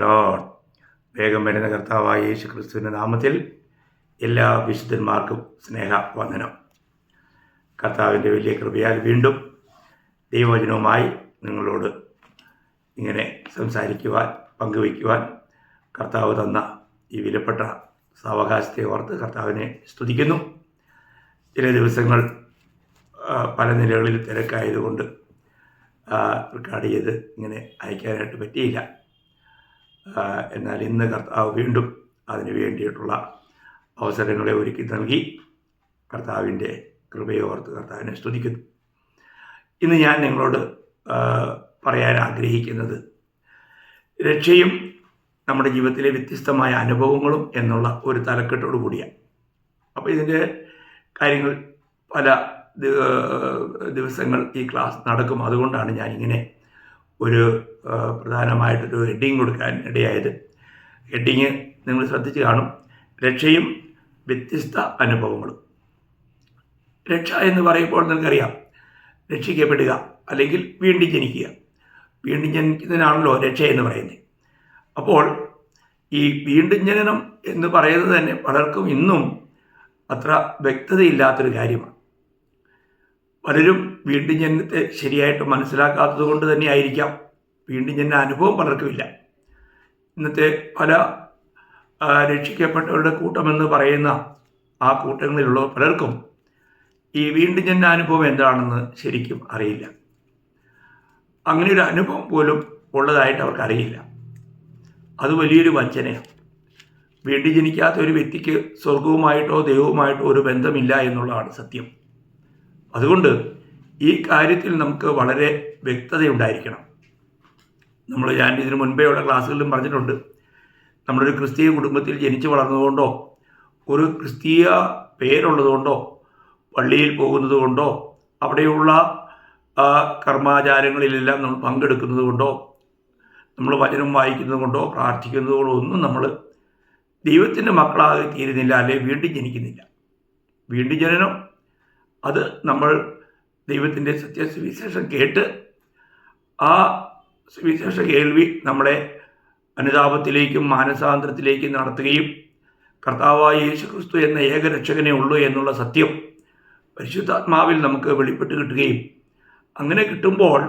പ്രൈസലോൺ വേഗം വരുന്ന കർത്താവായ യേശു ക്രിസ്തുവിന്റെ നാമത്തിൽ എല്ലാ വിശുദ്ധന്മാർക്കും സ്നേഹ വന്ദനം കർത്താവിന്റെ വലിയ കൃപയാൽ വീണ്ടും ദൈവവചനവുമായി നിങ്ങളോട് ഇങ്ങനെ സംസാരിക്കുവാൻ പങ്കുവയ്ക്കുവാൻ കർത്താവ് തന്ന ഈ വിലപ്പെട്ട സാവകാശത്തെ ഓർത്ത് കർത്താവിനെ സ്തുതിക്കുന്നു. ചില ദിവസങ്ങൾ പല നിലകളിൽ തിരക്കായതുകൊണ്ട് റെക്കോർഡ് ചെയ്ത് ഇങ്ങനെ അയക്കാനായിട്ട് പറ്റിയില്ല. എന്നാൽ ഇന്ന് കർത്താവ് വീണ്ടും അതിന് വേണ്ടിയിട്ടുള്ള അവസരങ്ങളെ ഒരുക്കി നൽകി. കർത്താവിന്റെ കൃപയോർത്ത് കർത്താവിനെ സ്തുതിക്കുന്നു. ഇന്ന് ഞാൻ നിങ്ങളോട് പറയാൻ ആഗ്രഹിക്കുന്നത് രക്ഷയും നമ്മുടെ ജീവിതത്തിലെ വ്യത്യസ്തമായ അനുഭവങ്ങളും എന്നുള്ള ഒരു തലക്കെട്ടോടു കൂടിയാണ്. അപ്പോൾ ഇതിന്റെ കാര്യങ്ങൾ പല ദിവസങ്ങൾ ഈ ക്ലാസ് നടക്കും. അതുകൊണ്ടാണ് ഞാനിങ്ങനെ ഒരു പ്രധാനമായിട്ടൊരു ഹെഡിങ് കൊടുക്കാൻ ഇടയായത്. ഹെഡിങ് നിങ്ങൾ ശ്രദ്ധിച്ച് കാണും. രക്ഷയും വ്യത്യസ്ത അനുഭവങ്ങളും. രക്ഷ എന്ന് പറയുമ്പോൾ നിങ്ങൾക്കറിയാം. രക്ഷിക്കപ്പെടുക അല്ലെങ്കിൽ വീണ്ടും ജനിക്കുക. വീണ്ടും ജനിക്കുന്നതിനാണല്ലോ രക്ഷ എന്ന് പറയുന്നത്. അപ്പോൾ ഈ വീണ്ടും ജനനം എന്ന് പറയുന്നത് തന്നെ പലർക്കും ഇന്നും അത്ര വ്യക്തതയില്ലാത്തൊരു കാര്യമാണ്. പലരും വീണ്ടും ജനനത്തെ ശരിയായിട്ട് മനസ്സിലാക്കാത്തത് കൊണ്ട് തന്നെ ആയിരിക്കാം. വീണ്ടും ജനന അനുഭവം പലർക്കുമില്ല. ഇന്നത്തെ പല രക്ഷിക്കപ്പെട്ടവരുടെ കൂട്ടമെന്ന് പറയുന്ന ആ കൂട്ടങ്ങളിലുള്ള പലർക്കും ഈ വീണ്ടും ജനന അനുഭവം എന്താണെന്ന് ശരിക്കും അറിയില്ല. അങ്ങനെ ഒരു അനുഭവം പോലും ഉള്ളതായിട്ട് അവർക്കറിയില്ല അത് വലിയൊരു വഞ്ചനയാണ്. വീണ്ടും ജനിക്കാത്ത ഒരു വ്യക്തിക്ക് സ്വർഗവുമായിട്ടോ ദൈവവുമായിട്ടോ ഒരു ബന്ധമില്ല എന്നുള്ളതാണ് സത്യം. അതുകൊണ്ട് ഈ കാര്യത്തിൽ നമുക്ക് വളരെ വ്യക്തതയുണ്ടായിരിക്കണം. നമ്മൾ ഞാൻ ഇതിനു മുൻപേ ഉള്ള ക്ലാസ്സുകളിലും പറഞ്ഞിട്ടുണ്ട്. നമ്മളൊരു ക്രിസ്തീയ കുടുംബത്തിൽ ജനിച്ചു വളർന്നതുകൊണ്ടോ ഒരു ക്രിസ്തീയ പേരുള്ളതുകൊണ്ടോ പള്ളിയിൽ പോകുന്നത് കൊണ്ടോ അവിടെയുള്ള കർമാചാരങ്ങളിലെല്ലാം നമ്മൾ പങ്കെടുക്കുന്നത് കൊണ്ടോ നമ്മൾ വചനം വായിക്കുന്നത് കൊണ്ടോ പ്രാർത്ഥിക്കുന്നത് കൊണ്ടോ ഒന്നും നമ്മൾ ദൈവത്തിന്റെ മക്കളാകെ തീരുന്നില്ല അല്ലെ വീണ്ടും ജനിക്കുന്നില്ല. വീണ്ടും ജനനം അത് നമ്മൾ ദൈവത്തിന്റെ സത്യസുവിശേഷം കേട്ട് ആ സുവിശേഷ കേൾവി നമ്മളെ അനുതാപത്തിലേക്കും മാനസാന്തരത്തിലേക്കും നടത്തുകയും കർത്താവായ യേശു ക്രിസ്തു എന്ന ഏകരക്ഷകനെ ഉള്ളൂ എന്നുള്ള സത്യം പരിശുദ്ധാത്മാവിൽ നമുക്ക് വെളിപ്പെട്ട് കിട്ടുകയും അങ്ങനെ കിട്ടുമ്പോൾ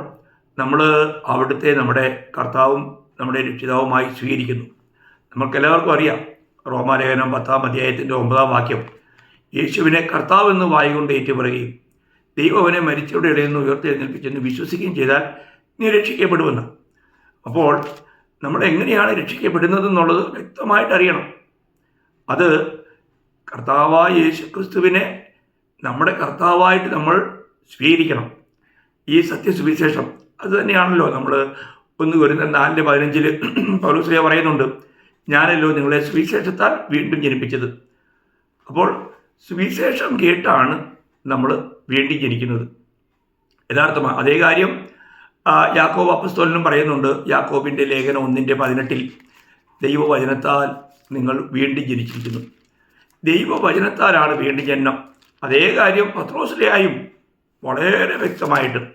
നമ്മൾ അവിടുത്തെ നമ്മുടെ കർത്താവും നമ്മുടെ രക്ഷിതാവുമായി സ്വീകരിക്കുന്നു. നമുക്കെല്ലാവർക്കും അറിയാം റോമാലേഖനം പത്താം അധ്യായത്തിന്റെ ഒമ്പതാം വാക്യം. യേശുവിനെ കർത്താവ് എന്ന് വായുകൊണ്ട് ഏറ്റുപറയുകയും ദൈവം അവനെ മരിച്ചവരുടെ ഇടയിൽ നിന്ന് ഉയർത്തെഴുന്നേൽപ്പിച്ചെന്ന് വിശ്വസിക്കുകയും ചെയ്താൽ നീ രക്ഷിക്കപ്പെടുമെന്ന്. അപ്പോൾ നമ്മൾ എങ്ങനെയാണ് രക്ഷിക്കപ്പെടുന്നത് എന്നുള്ളത് വ്യക്തമായിട്ട് അറിയണം. അത് കർത്താവായ യേശു ക്രിസ്തുവിനെ നമ്മുടെ കർത്താവായിട്ട് നമ്മൾ സ്വീകരിക്കണം. ഈ സത്യസുവിശേഷം അത് തന്നെയാണല്ലോ നമ്മൾ ഒന്ന് വരുന്ന നാലിന്റെ പതിനഞ്ചിൽ പൗലോസ്ലിയ പറയുന്നുണ്ട് ഞാനല്ലോ നിങ്ങളെ സുവിശേഷത്താൽ വീണ്ടും ജനിപ്പിച്ചത്. അപ്പോൾ സുവിശേഷം കേട്ടാണ് നമ്മൾ വേണ്ടി ജനിക്കുന്നത്. യഥാർത്ഥമാണ് അതേ കാര്യം യാക്കോബ് അപ്പസ്തോലിനും പറയുന്നുണ്ട് യാക്കോബിന്റെ ലേഖനം ഒന്നിന്റെ പതിനെട്ടിൽ ദൈവവചനത്താൽ നിങ്ങൾ വീണ്ടും ജനിച്ചിരിക്കുന്നു. ദൈവവചനത്താലാണ് വീണ്ടും ജനനം. അതേ കാര്യം പത്രോസിലെയായും വളരെ വ്യക്തമായിട്ട്.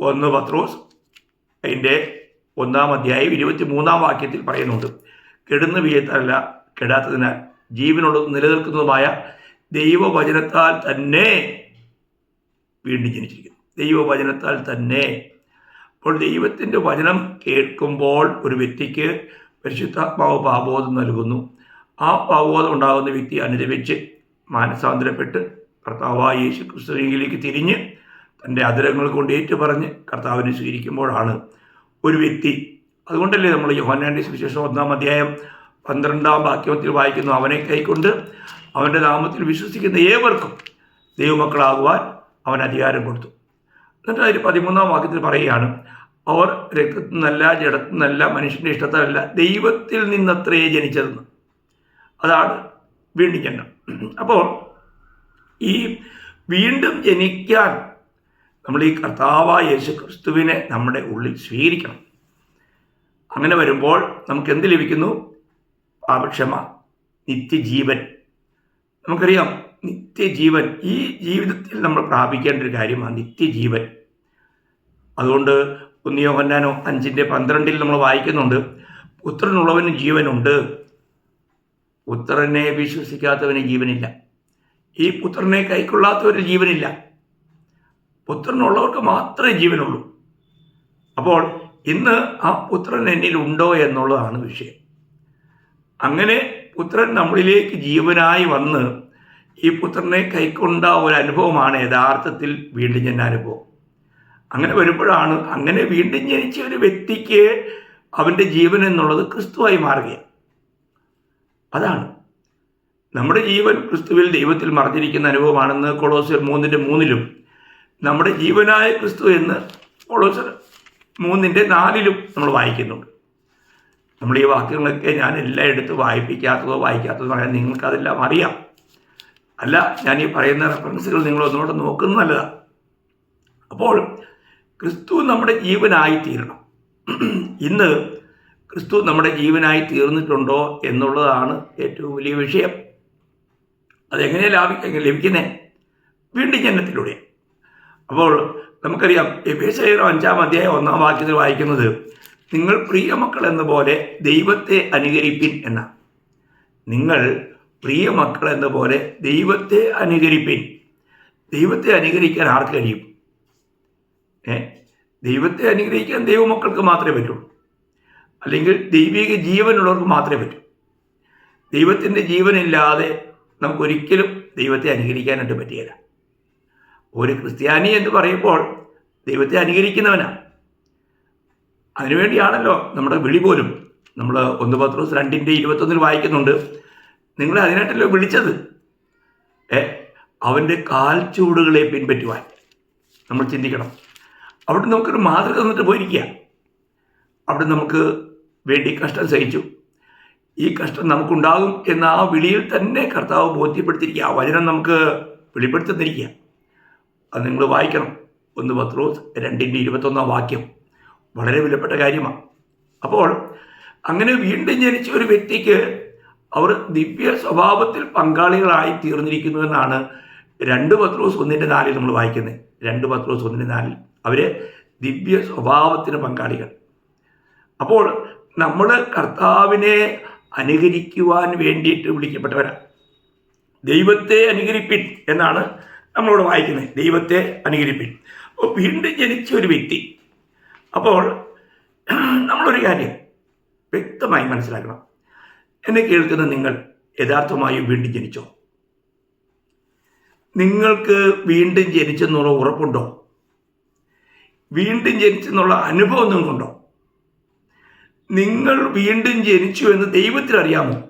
ഒന്ന് പത്രോസ് അതിന്റെ ഒന്നാം അധ്യായം ഇരുപത്തി മൂന്നാം വാക്യത്തിൽ പറയുന്നുണ്ട് കെടുന്ന വിജയത്തല്ല കെടാത്തതിനാൽ ജീവനുള്ളതും നിലനിൽക്കുന്നതുമായ ദൈവവചനത്താൽ തന്നെ വീണ്ടും ജനിച്ചിരിക്കുന്നു. ദൈവവചനത്താൽ തന്നെ. അപ്പോൾ ദൈവത്തിന്റെ വചനം കേൾക്കുമ്പോൾ ഒരു വ്യക്തിക്ക് പരിശുദ്ധാത്മാവ് പാബോധം നൽകുന്നു. ആ പാബോധം ഉണ്ടാകുന്ന വ്യക്തി അനുദപിച്ച് മാനസാന്തരപ്പെട്ട് കർത്താവായ യേശു ക്രിസ്തുവിലേക്ക് തിരിഞ്ഞ് തന്റെ അതിരങ്ങൾ കൊണ്ട് ഏറ്റുപറഞ്ഞ് കർത്താവിനെ സ്വീകരിക്കുമ്പോഴാണ് ഒരു വ്യക്തി അതുകൊണ്ടല്ലേ നമ്മൾ യോഹനാന്റെ സുവിശേഷം ഒന്നാം അധ്യായം പന്ത്രണ്ടാം വാക്യത്തിൽ വായിക്കുന്നു അവനെ കൈക്കൊണ്ട് അവന്റെ നാമത്തിൽ വിശ്വസിക്കുന്ന ഏവർക്കും ദൈവമക്കളാകുവാൻ അവൻ അധികാരം കൊടുത്തു. എന്നിട്ട് അതിൽ പതിമൂന്നാം വാക്യത്തിൽ പറയുകയാണ് അവർ രക്തത്തിൽ നിന്നല്ല ജഡത്തിൽ നിന്നല്ല മനുഷ്യന്റെ ഇഷ്ടത്തിലല്ല ദൈവത്തിൽ നിന്നത്രേ ജനിച്ചതെന്ന്. അതാണ് വീണ്ടും ജനനം അപ്പോൾ ഈ വീണ്ടും ജനിക്കാൻ നമ്മൾ ഈ കർത്താവായ യേശു ക്രിസ്തുവിനെ നമ്മുടെ ഉള്ളിൽ സ്വീകരിക്കണം. അങ്ങനെ വരുമ്പോൾ നമുക്ക് എന്ത് ലഭിക്കുന്നു? പാപക്ഷമ നിത്യജീവൻ. നമുക്കറിയാം നിത്യജീവൻ ഈ ജീവിതത്തിൽ നമ്മൾ പ്രാപിക്കേണ്ട ഒരു കാര്യമാണ് നിത്യജീവൻ. അതുകൊണ്ട് ഒന്നിയോ കൊന്നാനോ അഞ്ചിന്റെ പന്ത്രണ്ടിൽ നമ്മൾ വായിക്കുന്നുണ്ട് പുത്രനുള്ളവന് ജീവനുണ്ട് പുത്രനെ വിശ്വസിക്കാത്തവന് ജീവനില്ല. ഈ പുത്രനെ കൈക്കൊള്ളാത്തവന് ജീവനില്ല. പുത്രനുള്ളവർക്ക് മാത്രമേ ജീവനുള്ളൂ. അപ്പോൾ ഇന്ന് ആ പുത്രൻ എന്നിൽ ഉണ്ടോ എന്നുള്ളതാണ് വിഷയം. അങ്ങനെ പുത്രൻ നമ്മളിലേക്ക് ജീവനായി വന്ന് ഈ പുത്രനെ കൈക്കൊണ്ട ഒരു അനുഭവമാണ് യഥാർത്ഥത്തിൽ വീണ്ടും അനുഭവം. അങ്ങനെ വരുമ്പോഴാണ് അങ്ങനെ വീണ്ടും ജനിച്ച ഒരു വ്യക്തിക്ക് അവന്റെ ജീവൻ എന്നുള്ളത് ക്രിസ്തുവായി മാറുകയാണ്. അതാണ്. നമ്മുടെ ജീവൻ ക്രിസ്തുവിൽ ദൈവത്തിൽ മറഞ്ഞിരിക്കുന്ന അനുഭവമാണെന്ന് കൊളോസർ മൂന്നിന്റെ മൂന്നിലും നമ്മുടെ ജീവനായ ക്രിസ്തു എന്ന് കൊളോസർ മൂന്നിന്റെ നാലിലും നമ്മൾ വായിക്കുന്നുണ്ട്. നമ്മൾ ഈ വാക്യങ്ങളൊക്കെ ഞാൻ എല്ലാം എടുത്ത് വായിപ്പിക്കാത്തതോ വായിക്കാത്തതോ പറയാൻ നിങ്ങൾക്കതെല്ലാം അറിയാം. അല്ല ഞാൻ ഈ പറയുന്ന റെഫറൻസുകൾ നിങ്ങൾ ഒന്നുകൂടെ നോക്കുന്നത് നല്ലതാണ് അപ്പോൾ ക്രിസ്തു നമ്മുടെ ജീവനായി തീരണം ഇന്ന് ക്രിസ്തു നമ്മുടെ ജീവനായി തീർന്നിട്ടുണ്ടോ എന്നുള്ളതാണ് ഏറ്റവും വലിയ വിഷയം. അതെങ്ങനെയാണ് ലാഭി ലഭിക്കുന്നത് വീണ്ടും ജനത്തിലൂടെ അപ്പോൾ നമുക്കറിയാം എഫേസേയർ അഞ്ചാം അധ്യായം ഒന്നാം വാക്യത്തിൽ വായിക്കുന്നത് നിങ്ങൾ പ്രിയ മക്കൾ എന്ന പോലെ ദൈവത്തെ അനുകരിപ്പിൻ എന്ന നിങ്ങൾ പ്രിയമക്കൾ എന്ന പോലെ ദൈവത്തെ അനുകരിപ്പിൻ. ദൈവത്തെ അനുകരിക്കാൻ ആർക്ക് കഴിയും? ഏ? ദൈവത്തെ അനുഗ്രഹിക്കാൻ ദൈവമക്കൾക്ക് മാത്രമേ പറ്റുള്ളൂ അല്ലെങ്കിൽ ദൈവിക ജീവനുള്ളവർക്ക് മാത്രമേ പറ്റൂ. ദൈവത്തിന്റെ ജീവനില്ലാതെ നമുക്കൊരിക്കലും ദൈവത്തെ അനുകരിക്കാനായിട്ട് പറ്റിയല്ല ഒരു ക്രിസ്ത്യാനി എന്ന് പറയുമ്പോൾ ദൈവത്തെ അനുകരിക്കുന്നവനാണ് അതിനുവേണ്ടിയാണല്ലോ നമ്മുടെ വിളി പോലും. നമ്മൾ ഒന്ന് പത്രോസ് രണ്ടിന്റെ ഇരുപത്തൊന്നിൽ വായിക്കുന്നുണ്ട്. നിങ്ങളെ അതിനായിട്ടല്ലോ വിളിച്ചത്? ഏ അവന്റെ കാൽച്ചൂടുകളെ പിൻപറ്റുവാൻ. നമ്മൾ ചിന്തിക്കണം. അവിടെ നമുക്കൊരു മാതൃക തന്നിട്ട് പോയിരിക്കുക. അവിടെ നമുക്ക് വേണ്ടി കഷ്ടം സഹിച്ചു. ഈ കഷ്ടം നമുക്കുണ്ടാകും എന്ന ആ വിളിയിൽ തന്നെ കർത്താവ് ബോധ്യപ്പെടുത്തിയിരിക്കുക. ആ വചനം നമുക്ക് വെളിപ്പെടുത്തുന്നിരിക്കുക അത് നിങ്ങൾ വായിക്കണം. ഒന്ന് പത്രോസ് രണ്ടിന്റെ ഇരുപത്തൊന്നാം വാക്യം. വളരെ വിലപ്പെട്ട കാര്യമാണ്. അപ്പോൾ അങ്ങനെ വീണ്ടും ജനിച്ച ഒരു വ്യക്തിക്ക് അവർ ദിവ്യ സ്വഭാവത്തിൽ പങ്കാളികളായി തീർന്നിരിക്കുന്നു എന്നാണ് രണ്ട് പത്രോസ് ഒന്നിന്റെ നാലിൽ നമ്മൾ വായിക്കുന്നത്. രണ്ട് പത്രോസ് ഒന്നിന്റെ നാലിൽ അവർ ദിവ്യ സ്വഭാവത്തിന് പങ്കാളികൾ. അപ്പോൾ നമ്മൾ കർത്താവിനെ അനുകരിക്കുവാൻ വേണ്ടിയിട്ട് വിളിക്കപ്പെട്ടവരാണ് ദൈവത്തെ അനുകരിപ്പിൻ എന്നാണ് നമ്മളോട് വായിക്കുന്നത്. ദൈവത്തെ അനുകരിപ്പിൻ. അപ്പോൾ വീണ്ടും ജനിച്ച ഒരു വ്യക്തി. അപ്പോൾ നമ്മളൊരു കാര്യം വ്യക്തമായി മനസ്സിലാക്കണം. എന്നെ കേൾക്കുന്ന നിങ്ങൾ യഥാർത്ഥമായും വീണ്ടും ജനിച്ചോ? നിങ്ങൾക്ക് വീണ്ടും ജനിച്ചെന്നുള്ള ഉറപ്പുണ്ടോ? വീണ്ടും ജനിച്ചെന്നുള്ള അനുഭവം നിങ്ങൾക്കുണ്ടോ? നിങ്ങൾ വീണ്ടും ജനിച്ചു എന്ന് ദൈവത്തിൽ അറിയാമോ?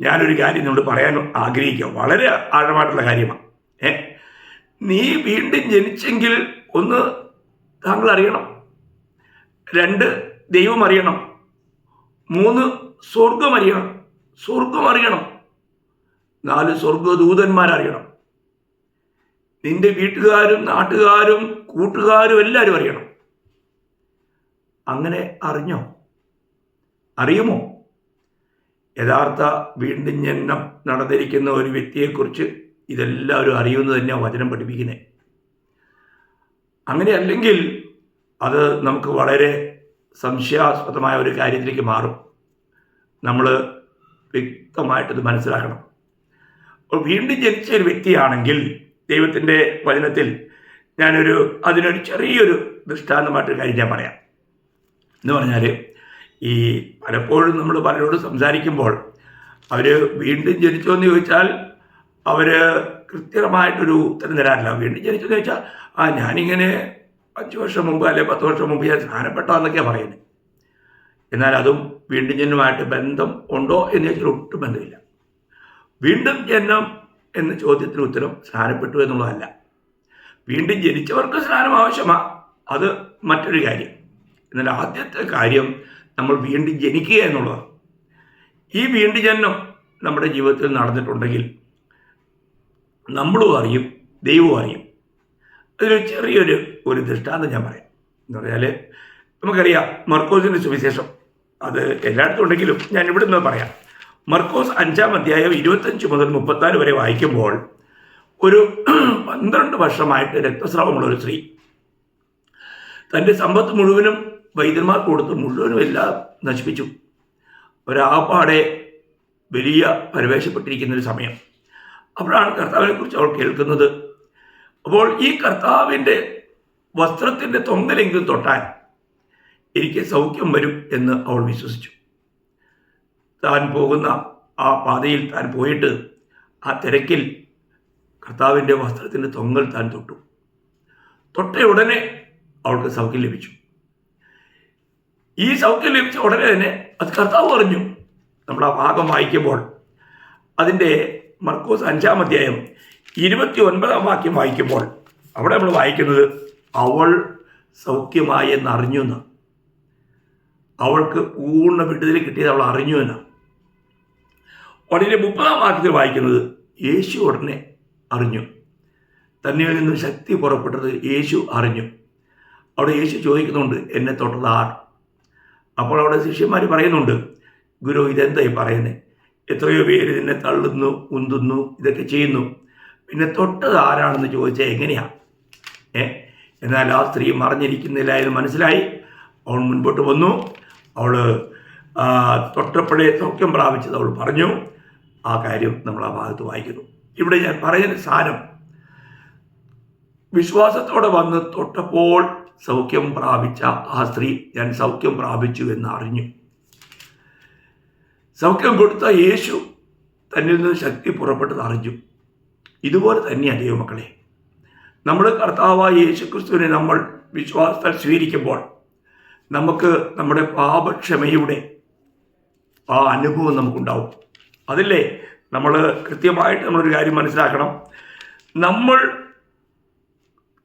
ഞാനൊരു കാര്യം നിങ്ങൾ പറയാൻ ആഗ്രഹിക്കുക വളരെ ആഴമായിട്ടുള്ള കാര്യമാണ്. ഏ? നീ വീണ്ടും ജനിച്ചെങ്കിൽ ഒന്ന് താങ്കൾ അറിയണം. രണ്ട് ദൈവം അറിയണം. മൂന്ന് സ്വർഗം അറിയണം സ്വർഗം അറിയണം നാല് സ്വർഗദൂതന്മാരറിയണം നിന്റെ വീട്ടുകാരും നാട്ടുകാരും കൂട്ടുകാരും എല്ലാവരും അറിയണം. അങ്ങനെ അറിഞ്ഞോ? അറിയുമോ? യഥാർത്ഥ വീണ്ടും നടന്നിരിക്കുന്ന ഒരു വ്യക്തിയെക്കുറിച്ച് ഇതെല്ലാവരും അറിയുമെന്ന് തന്നെയാണ് വചനം പഠിപ്പിക്കുന്നത് അങ്ങനെ അല്ലെങ്കിൽ അത് നമുക്ക് വളരെ സംശയാസ്പദമായ ഒരു കാര്യത്തിലേക്ക് മാറും. നമ്മൾ വ്യക്തമായിട്ടത് മനസ്സിലാക്കണം. വീണ്ടും ജനിച്ച ഒരു വ്യക്തിയാണെങ്കിൽ ദൈവത്തിന്റെ വചനത്തിൽ ഞാനൊരു അതിനൊരു ചെറിയൊരു ദൃഷ്ടാന്തമായിട്ട് കാര്യം ഞാൻ പറയാം. എന്ന് പറഞ്ഞാൽ ഈ പലപ്പോഴും നമ്മൾ പലരോട് സംസാരിക്കുമ്പോൾ അവർ വീണ്ടും ജനിച്ചോ എന്ന് ചോദിച്ചാൽ അവർ കൃത്യമായിട്ടൊരു ഉത്തരം തരാറില്ല. വീണ്ടും ജനിച്ചോ എന്ന് ചോദിച്ചാൽ ആ ഞാനിങ്ങനെ അഞ്ച് വർഷം മുമ്പ് അല്ലെ പത്ത് വർഷം മുമ്പ് ഞാൻ സ്നാനപ്പെട്ടോ പറയുന്നത്. എന്നാൽ അതും വീണ്ടും ജന്മമായിട്ട് ബന്ധം ഉണ്ടോ എന്ന് ചോദിച്ചാൽ ഒട്ടും ബന്ധമില്ല. വീണ്ടും ജന്മം എന്ന ചോദ്യത്തിന് ഉത്തരം സ്നാനപ്പെട്ടു എന്നുള്ളതല്ല. വീണ്ടും ജനിച്ചവർക്ക് സ്നാനം ആവശ്യമാണ് അത് മറ്റൊരു കാര്യം. എന്നാൽ ആദ്യത്തെ കാര്യം നമ്മൾ വീണ്ടും ജനിക്കുക എന്നുള്ളതാണ്. ഈ വീണ്ടും ജന്മം നമ്മുടെ ജീവിതത്തിൽ നടന്നിട്ടുണ്ടെങ്കിൽ നമ്മളും അറിയും ദൈവവും അറിയും. അതിലൊരു ചെറിയൊരു ഒരു ദൃഷ്ടാന്തം ഞാൻ പറയാം. എന്ന് പറഞ്ഞാൽ നമുക്കറിയാം മർക്കോസിന്റെ സുവിശേഷം അത് എല്ലായിടത്തും ഉണ്ടെങ്കിലും ഞാൻ ഇവിടെ നിന്ന് പറയാം. മർക്കോസ് അഞ്ചാം അധ്യായം ഇരുപത്തഞ്ച് മുതൽ മുപ്പത്തിനാല് വരെ വായിക്കുമ്പോൾ ഒരു പന്ത്രണ്ട് വർഷമായിട്ട് രക്തസ്രാവമുള്ള ഒരു സ്ത്രീ തന്റെ സമ്പത്ത് മുഴുവനും വൈദ്യന്മാർ കൊടുത്ത് മുഴുവനും എല്ലാം നശിപ്പിച്ചു. ഒരാപ്പാടെ വലിയ പരിവേഷപ്പെട്ടിരിക്കുന്ന ഒരു സമയം. അപ്പോഴാണ് കർത്താവിനെ കുറിച്ച് അവൾ കേൾക്കുന്നത്. അപ്പോൾ ഈ കർത്താവിന്റെ വസ്ത്രത്തിന്റെ തൊങ്ങലെങ്കിലും തൊട്ടാൽ എനിക്ക് സൗഖ്യം വരും എന്ന് അവൾ വിശ്വസിച്ചു. താൻ പോകുന്ന ആ പാതയിൽ താൻ പോയിട്ട് ആ തിരക്കിൽ കർത്താവിന്റെ വസ്ത്രത്തിന്റെ തൊങ്ങൽ താൻ തൊട്ടു. തൊട്ട ഉടനെ അവൾക്ക് സൗഖ്യം ലഭിച്ചു. ഈ സൗഖ്യം ലഭിച്ച ഉടനെ തന്നെ അത് കർത്താവ് പറഞ്ഞു നമ്മൾ ആ ഭാഗം വായിക്കുമ്പോൾ അതിന്റെ മർക്കോസ് അഞ്ചാം അധ്യായം ഇരുപത്തി ഒൻപതാം വാക്യം വായിക്കുമ്പോൾ അവിടെ നമ്മൾ വായിക്കുന്നത് അവൾ സൗഖ്യമായി എന്നറിഞ്ഞു എന്ന്. അവൾക്ക് പൂർണ വിടുതൽ കിട്ടിയത് അവൾ അറിഞ്ഞു എന്നാണ് ഉടനെ മുപ്പതാം വാക്യത്തിൽ വായിക്കുന്നത് യേശു ഉടനെ അറിഞ്ഞു. തന്നിൽ നിന്നും ശക്തി പുറപ്പെട്ടത് യേശു അറിഞ്ഞു. അവിടെ യേശു ചോദിക്കുന്നുണ്ട് എന്നെ തൊട്ടത്? ആർ അപ്പോൾ അവിടെ ശിഷ്യന്മാർ പറയുന്നുണ്ട് ഗുരു ഇതെന്തായി പറയുന്നത് എത്രയോ പേര് നിന്നെ തള്ളുന്നു ഉന്തുന്നു ഇതൊക്കെ ചെയ്യുന്നു. പിന്നെ തൊട്ടത് ആരാണെന്ന് ചോദിച്ചാൽ എങ്ങനെയാണ് ഏ? എന്നാൽ ആ സ്ത്രീ മറിഞ്ഞിരിക്കുന്നില്ല എന്ന് മനസ്സിലായി. അവൻ മുൻപോട്ട് വന്നു. അവൾ തൊട്ടപ്പോഴേ സൗഖ്യം പ്രാപിച്ചത് അവൾ പറഞ്ഞു. ആ കാര്യം നമ്മൾ ആ ഭാഗത്ത് വായിക്കുന്നു. ഇവിടെ ഞാൻ പറയുന്ന സാരം വിശ്വാസത്തോടെ വന്ന് തൊട്ടപ്പോൾ സൗഖ്യം പ്രാപിച്ച ആ സ്ത്രീ ഞാൻ സൗഖ്യം പ്രാപിച്ചു എന്ന് അറിഞ്ഞു. സൗഖ്യം കൊടുത്ത യേശു തന്നിൽ നിന്ന് ശക്തി പുറപ്പെട്ടത് അറിഞ്ഞു. ഇതുപോലെ തന്നെയാണ് ദൈവമക്കളെ. നമ്മൾ കർത്താവായ യേശുക്രിസ്തുവിനെ നമ്മൾ വിശ്വാസത്താൽ സ്വീകരിക്കുമ്പോൾ നമുക്ക് നമ്മുടെ പാപക്ഷമയുടെ ആ അനുഭവം നമുക്കുണ്ടാവും. അതില്ലേ? നമ്മൾ കൃത്യമായിട്ട് നമ്മളൊരു കാര്യം മനസ്സിലാക്കണം. നമ്മൾ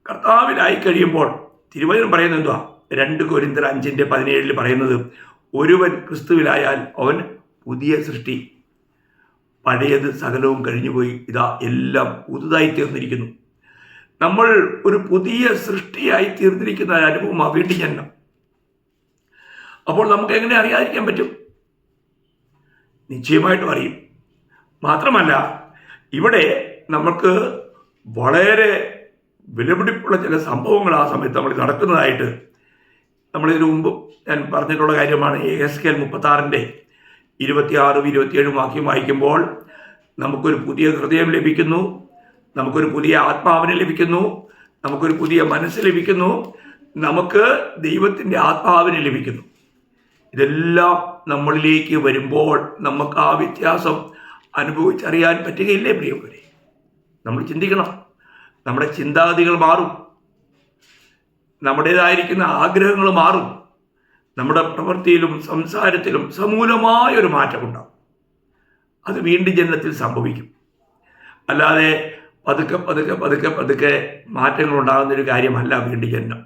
കർത്താവിലായി കഴിയുമ്പോൾ തിരുവചനം പറയുന്നത് എന്തുവാ? രണ്ട് കൊരിന്തർ അഞ്ചിന്റെ പതിനേഴിൽ പറയുന്നത് ഒരുവൻ ക്രിസ്തുവിലായാൽ അവൻ പുതിയ സൃഷ്ടി. പഴയത് സകലവും കഴിഞ്ഞുപോയി. ഇതാ എല്ലാം പുതുതായി തീർന്നിരിക്കുന്നു. നമ്മൾ ഒരു പുതിയ സൃഷ്ടിയായി തീർന്നിരിക്കുന്ന അനുഭവം ആ വീണ്ടും ജന്മം അപ്പോൾ നമുക്ക് എങ്ങനെ അറിയാതിരിക്കാൻ പറ്റും? നിശ്ചയമായിട്ടും അറിയും. മാത്രമല്ല ഇവിടെ നമുക്ക് വളരെ വിലപിടിപ്പുള്ള ചില സംഭവങ്ങൾ ആ സമയത്ത് നമ്മൾ നടക്കുന്നതായിട്ട് നമ്മളിതിനു മുമ്പ് ഞാൻ പറഞ്ഞിട്ടുള്ള കാര്യമാണ്. എ എസ് കെ എൽ മുപ്പത്താറിന്റെ ഇരുപത്തിയാറും ഇരുപത്തിയേഴും വാക്യം വായിക്കുമ്പോൾ നമുക്കൊരു പുതിയ ഹൃദയം ലഭിക്കുന്നു. നമുക്കൊരു പുതിയ ആത്മാവിനെ ലഭിക്കുന്നു. നമുക്കൊരു പുതിയ മനസ്സ് ലഭിക്കുന്നു. നമുക്ക് ദൈവത്തിന്റെ ആത്മാവിനെ ലഭിക്കുന്നു. ഇതെല്ലാം നമ്മളിലേക്ക് വരുമ്പോൾ നമുക്ക് ആ വ്യത്യാസം അനുഭവിച്ചറിയാൻ പറ്റുകയില്ലേ പ്രിയവരെ നമ്മൾ ചിന്തിക്കണം. നമ്മുടെ ചിന്താഗതികൾ മാറും. നമ്മുടേതായിരിക്കുന്ന ആഗ്രഹങ്ങൾ മാറും. നമ്മുടെ പ്രവൃത്തിയിലും സംസാരത്തിലും സമൂലമായൊരു മാറ്റമുണ്ടാകും അത് വീണ്ടും ജന്മത്തിൽ സംഭവിക്കും. അല്ലാതെ പതുക്കെ പതുക്കെ പതുക്കെ പതുക്കെ മാറ്റങ്ങൾ ഉണ്ടാകുന്നൊരു കാര്യമല്ല വീണ്ടും ജന്മം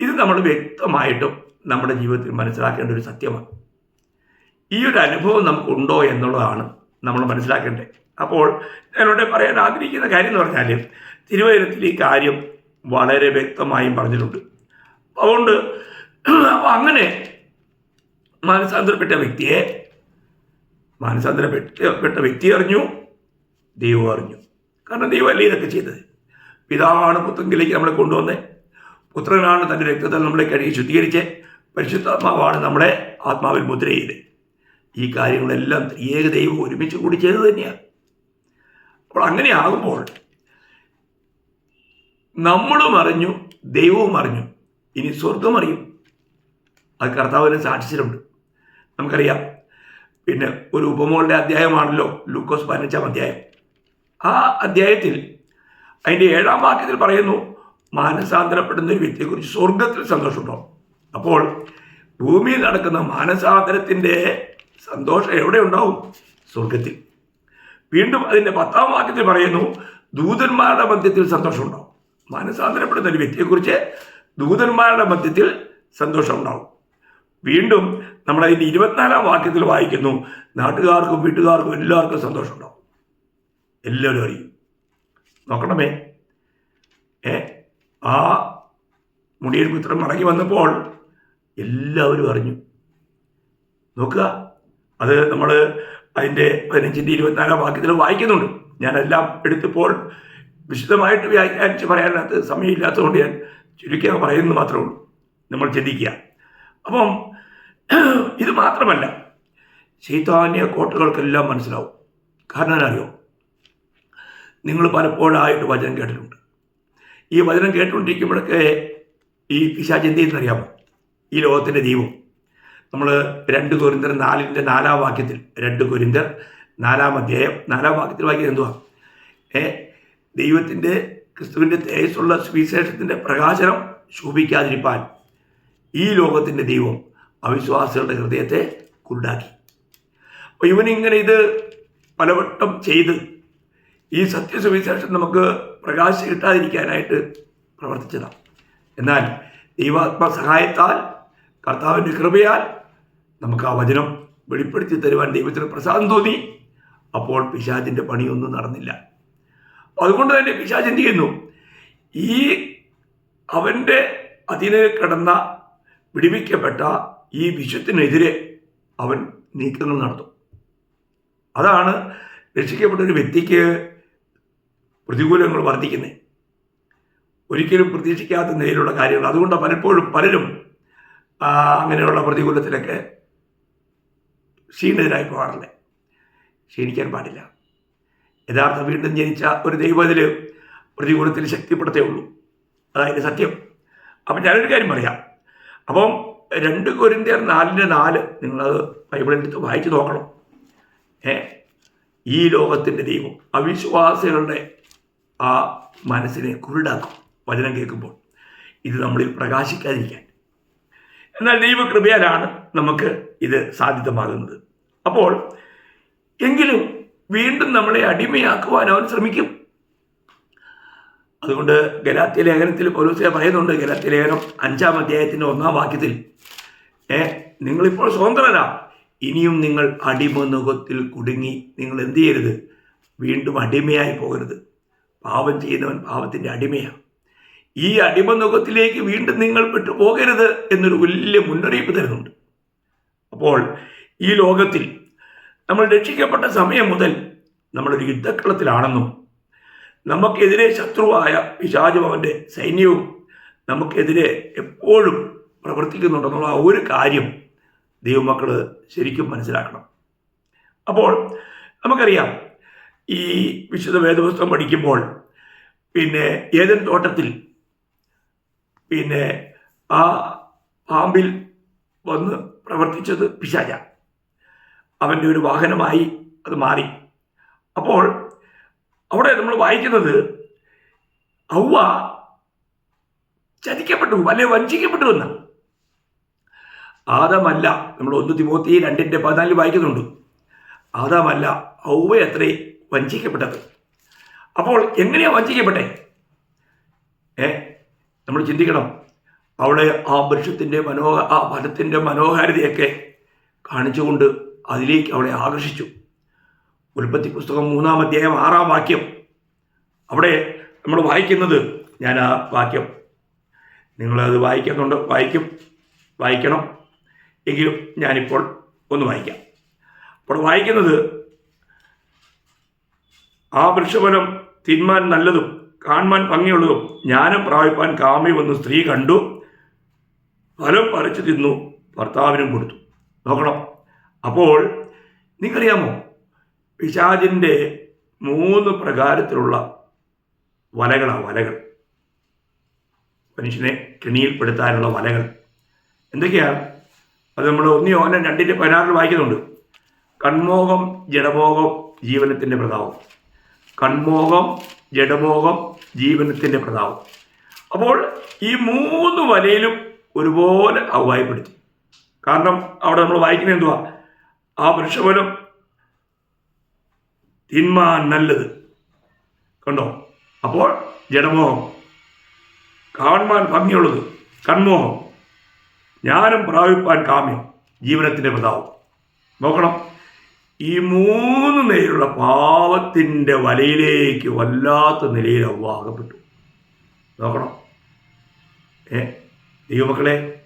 ഇത് നമ്മൾ വ്യക്തമായിട്ടും നമ്മുടെ ജീവിതത്തിൽ മനസ്സിലാക്കേണ്ട ഒരു സത്യമാണ്. ഈ ഒരു അനുഭവം നമുക്കുണ്ടോ എന്നുള്ളതാണ് നമ്മൾ മനസ്സിലാക്കേണ്ടത്. അപ്പോൾ ഞാനിവിടെ പറയാൻ ആഗ്രഹിക്കുന്ന കാര്യം എന്ന് പറഞ്ഞാൽ തിരുവനന്തപുരത്തിൽ ഈ കാര്യം വളരെ വ്യക്തമായും പറഞ്ഞിട്ടുണ്ട്. അതുകൊണ്ട് അപ്പോൾ അങ്ങനെ മാനസാന്തരപ്പെട്ട വ്യക്തിയെ മാനസാന്തരപ്പെട്ട വ്യക്തി അറിഞ്ഞു ദൈവം അറിഞ്ഞു. കാരണം ദൈവമല്ലേ ഇതൊക്കെ ചെയ്തത്? പിതാവാണ് പുത്രങ്കിലേക്ക് നമ്മളെ കൊണ്ടുവന്നത് പുത്രനാണ് തന്റെ രക്തത്തിൽ നമ്മളെ കഴുകി ശുദ്ധീകരിച്ച്. പരിശുദ്ധാത്മാവാണ് നമ്മുടെ ആത്മാവിൽ മുദ്ര ചെയ്ത് ഈ കാര്യങ്ങളെല്ലാം ത്രിയേക ദൈവം ഒരുമിച്ച് കൂടി ചെയ്തു തന്നെയാണ്. അപ്പോൾ അങ്ങനെ ആകുമ്പോൾ നമ്മളും അറിഞ്ഞു ദൈവവും അറിഞ്ഞു. ഇനി സ്വർഗം അറിയും. അത് കർത്താവിന് സാക്ഷിച്ചിട്ടുണ്ട്. നമുക്കറിയാം. പിന്നെ ഒരു ഉപമോളുടെ അധ്യായമാണല്ലോ ലൂക്കോസ് പതിനഞ്ചാം അധ്യായം. ആ അധ്യായത്തിൽ അതിന്റെ ഏഴാം വാക്യത്തിൽ പറയുന്നു മാനസാന്തരപ്പെടുന്ന ഒരു വ്യക്തിയെക്കുറിച്ച് സ്വർഗത്തിൽ സന്തോഷമുണ്ടാവും അപ്പോൾ ഭൂമിയിൽ നടക്കുന്ന മാനസാന്തരത്തിന്റെ സന്തോഷം എവിടെ ഉണ്ടാവും? സ്വർഗത്തിൽ വീണ്ടും അതിന്റെ പത്താം വാക്യത്തിൽ പറയുന്നു ദൂതന്മാരുടെ മധ്യത്തിൽ സന്തോഷമുണ്ടാവും മാനസാന്തരപ്പെടുന്ന ഒരു വ്യക്തിയെക്കുറിച്ച് ദൂതന്മാരുടെ മധ്യത്തിൽ സന്തോഷം ഉണ്ടാവും. വീണ്ടും നമ്മൾ അതിന്റെ ഇരുപത്തിനാലാം വാക്യത്തിൽ വായിക്കുന്നു നാട്ടുകാർക്കും വീട്ടുകാർക്കും എല്ലാവർക്കും സന്തോഷം ഉണ്ടാവും. എല്ലാവരും അറിയും. നോക്കണമേ. ഏ? ആ മുടിയൻ പുത്രം മടങ്ങി വന്നപ്പോൾ എല്ലാവരും അറിഞ്ഞു. നോക്കുക. അത് നമ്മൾ അതിന്റെ പതിനഞ്ചിന്റെ ഇരുപത്തിനാലാം വാക്യത്തിൽ വായിക്കുന്നുണ്ട്. ഞാനെല്ലാം എടുത്തപ്പോൾ വിശദമായിട്ട് വ്യാഖ്യാനിച്ച് പറയാനകത്ത് സമയമില്ലാത്തതുകൊണ്ട് ഞാൻ ചുരുക്കി പറയുന്നത് മാത്രമേ ഉള്ളൂ. നമ്മൾ ചിന്തിക്കുക. അപ്പം ഇത് മാത്രമല്ല ശൈതാന്യ കോട്ടകൾക്കെല്ലാം മനസ്സിലാവും. കാരണം എന്നറിയോ നിങ്ങൾ പലപ്പോഴായിട്ട് വചനം കേട്ടിട്ടുണ്ട്. ഈ വചനം കേട്ടുകൊണ്ടിരിക്കുമ്പോഴൊക്കെ ഈ പിശാച് എന്ത് ഈ ലോകത്തിന്റെ ദൈവം നമ്മൾ രണ്ട് കൊരിന്തർ നാലിന്റെ നാലാം വാക്യത്തിൽ രണ്ട് കൊരിന്തർ നാലാം അധ്യായം നാലാം വാക്യത്തിൽ വായിക്കുന്നത് എന്തുവാ? ഏ ദൈവത്തിന്റെ ക്രിസ്തുവിന്റെ തേജസ്സുള്ള സുവിശേഷത്തിന്റെ പ്രകാശനം ശോഭിക്കാതിരിപ്പാൻ ഈ ലോകത്തിന്റെ ദൈവം അവിശ്വാസികളുടെ ഹൃദയത്തെ കുരുടാക്കി. അപ്പോൾ ഇവനിങ്ങനെ ഇത് പലവട്ടം ചെയ്ത് ഈ സത്യസുവിശേഷം നമുക്ക് പ്രകാശം കിട്ടാതിരിക്കാനായിട്ട് പ്രവർത്തിച്ചതാണ് എന്നാൽ ദൈവാത്മ സഹായത്താൽ കർത്താവിന്റെ കൃപയാൽ നമുക്ക് ആ വചനം വെളിപ്പെടുത്തി തരുവാൻ ദൈവത്തിന് പ്രസാദം തോന്നി. അപ്പോൾ പിശാചിന്റെ പണിയൊന്നും നടന്നില്ല. അതുകൊണ്ട് തന്നെ പിശാജ് എന്ത് ചെയ്യുന്നു? ഈ അവന്റെ അതിനെ കിടന്ന വിടിവിക്കപ്പെട്ട ഈ വിശ്വത്തിനെതിരെ അവൻ നീക്കങ്ങൾ നടത്തും. അതാണ് രക്ഷിക്കപ്പെട്ട ഒരു വ്യക്തിക്ക് പ്രതികൂലങ്ങൾ വർദ്ധിക്കുന്നത്. ഒരിക്കലും പ്രതീക്ഷിക്കാത്ത നിലയിലുള്ള കാര്യങ്ങൾ. അതുകൊണ്ട് പലപ്പോഴും പലരും അങ്ങനെയുള്ള പ്രതികൂലത്തിലൊക്കെ ക്ഷീണിതരായി പോകാറില്ലേ? ക്ഷീണിക്കാൻ പാടില്ല. യഥാർത്ഥ വീണ്ടും ജനിച്ച ഒരു ദൈവത്തിൽ പ്രതികൂലത്തിൽ ശക്തിപ്പെടുത്തേ ഉള്ളൂ. അതായത് സത്യം. അപ്പം ഞാനൊരു കാര്യം പറയാം. അപ്പം രണ്ട് കൊരിന്തിയർ നാലിന്റെ നാല് നിങ്ങളത് ബൈബിളെടുത്ത് വായിച്ചു നോക്കണം. ഏ ഈ ലോകത്തിന്റെ ദൈവം അവിശ്വാസികളുടെ ആ മനസ്സിനെ കുരുടാക്കും വചനം കേൾക്കുമ്പോൾ. ഇത് നമ്മളിൽ പ്രകാശിക്കാതിരിക്കാൻ. എന്നാൽ ദൈവകൃപയാലാണ് നമുക്ക് ഇത് സാധ്യതമാകുന്നത്. അപ്പോൾ എങ്കിലും വീണ്ടും നമ്മളെ അടിമയാക്കുവാൻ അവൻ ശ്രമിക്കും. അതുകൊണ്ട് ഗലാത്യ ലേഖനത്തിൽ പൗലോസിയ പറയുന്നുണ്ട് ഗലാത്യ ലേഖനം അഞ്ചാം അധ്യായത്തിന്റെ ഒന്നാം വാക്യത്തിൽ ഏ നിങ്ങളിപ്പോൾ സ്വതന്ത്രരാ. ഇനിയും നിങ്ങൾ അടിമനുഖത്തിൽ കുടുങ്ങി നിങ്ങൾ എന്ത് ചെയ്യരുത്? വീണ്ടും അടിമയായി പോകരുത്. പാപം ചെയ്യുന്നവൻ പാപത്തിന്റെ അടിമയാണ് ഈ അടിമനുഖത്തിലേക്ക് വീണ്ടും നിങ്ങൾ പെട്ടു പോകരുത് എന്നൊരു വലിയ മുന്നറിയിപ്പ് തരുന്നുണ്ട്. അപ്പോൾ ഈ ലോകത്തിൽ നമ്മൾ രക്ഷിക്കപ്പെട്ട സമയം മുതൽ നമ്മളൊരു യുദ്ധക്കളത്തിലാണെന്നും നമുക്കെതിരെ ശത്രുവായ പിശാചും അവന്റെ സൈന്യവും നമുക്കെതിരെ എപ്പോഴും പ്രവർത്തിക്കുന്നുണ്ടെന്നുള്ള ആ ഒരു കാര്യം ദൈവമക്കൾ ശരിക്കും മനസ്സിലാക്കണം. അപ്പോൾ നമുക്കറിയാം ഈ വിശുദ്ധ വേദപുസ്തകം പഠിക്കുമ്പോൾ പിന്നെ ഏതൻ തോട്ടത്തിൽ പിന്നെ ആ പാമ്പിൽ വന്ന് പ്രവർത്തിച്ചത് പിശാച. അവന്റെ ഒരു വാഹനമായി അത് മാറി. അപ്പോൾ അവിടെ നമ്മൾ വായിക്കുന്നത് ഔവ ചതിക്കപ്പെട്ടു അല്ലെ വഞ്ചിക്കപ്പെട്ടു എന്ന്. ആദമല്ല നമ്മൾ ഒന്ന് തിമോത്തി രണ്ടിന്റെ പതിനാലിൽ വായിക്കുന്നുണ്ട്. ആദമല്ല ഔവ അത്രേ വഞ്ചിക്കപ്പെട്ടത്. അപ്പോൾ എങ്ങനെയാണ് വഞ്ചിക്കപ്പെട്ടെ? ഏ നമ്മൾ ചിന്തിക്കണം. അവിടെ ആ വൃക്ഷത്തിന്റെ മനോഹ ആ ഫലത്തിന്റെ മനോഹാരിതയൊക്കെ കാണിച്ചുകൊണ്ട് അതിലേക്ക് അവളെ ആകർഷിച്ചു. ഉൽപ്പത്തി പുസ്തകം മൂന്നാം അധ്യായം ആറാം വാക്യം. അവിടെ നമ്മൾ വായിക്കുന്നത് ഞാൻ ആ വാക്യം. നിങ്ങളത് വായിക്കുന്നുണ്ട് വായിക്കും വായിക്കണം. എങ്കിലും ഞാനിപ്പോൾ ഒന്ന് വായിക്കാം. അപ്പോൾ വായിക്കുന്നത് ആ വൃക്ഷഫലം തിന്മാൻ നല്ലതും കാണുവാൻ ഭംഗിയുള്ളതും ജ്ഞാനം പ്രാപിപ്പാൻ കാമി വന്ന് സ്ത്രീ കണ്ടു. ഫലം പറിച്ചു തിന്നു. ഭർത്താവിനും കൊടുത്തു. നോക്കണം. അപ്പോൾ നിങ്ങൾക്കറിയാമോ? പിശാചിന്റെ മൂന്ന് പ്രകാരത്തിലുള്ള വലകളാണ് വലകൾ. മനുഷ്യനെ കെണിയിൽപ്പെടുത്താനുള്ള വലകൾ. എന്തൊക്കെയാണ് അത് നമ്മൾ ഒന്നി ഓന രണ്ടിന്റെ പതിനാറിൽ വായിക്കുന്നുണ്ട്. കൺമോഹം ജഡമോഹം ജീവനത്തിന്റെ പ്രതാപം. കൺമോഹം ജഡമോഹം ജീവനത്തിന്റെ പ്രതാപം. അപ്പോൾ ഈ മൂന്ന് വലയിലും ഒരുപോലെ അവായപ്പെടുത്തി കാരണം അവിടെ നമ്മൾ വായിക്കുന്നത് എന്തുവാ? ആ വൃക്ഷഫലം തിന്മ നല്ലത്. കണ്ടോ? അപ്പോൾ ജഡമോഹം. കാണുവാൻ ഭംഗിയുള്ളത് കൺമോഹം. ജ്ഞാനം പ്രാപിപ്പാൻ കാമ്യം ജീവനത്തിന്റെ പ്രതാപം. നോക്കണം. ഈ മൂന്ന് നിലയിലുള്ള പാവത്തിന്റെ വലയിലേക്ക് വല്ലാത്ത നിലയിൽ അവകപ്പെട്ടു നോക്കണം? ഏ ദൈവമക്കളെ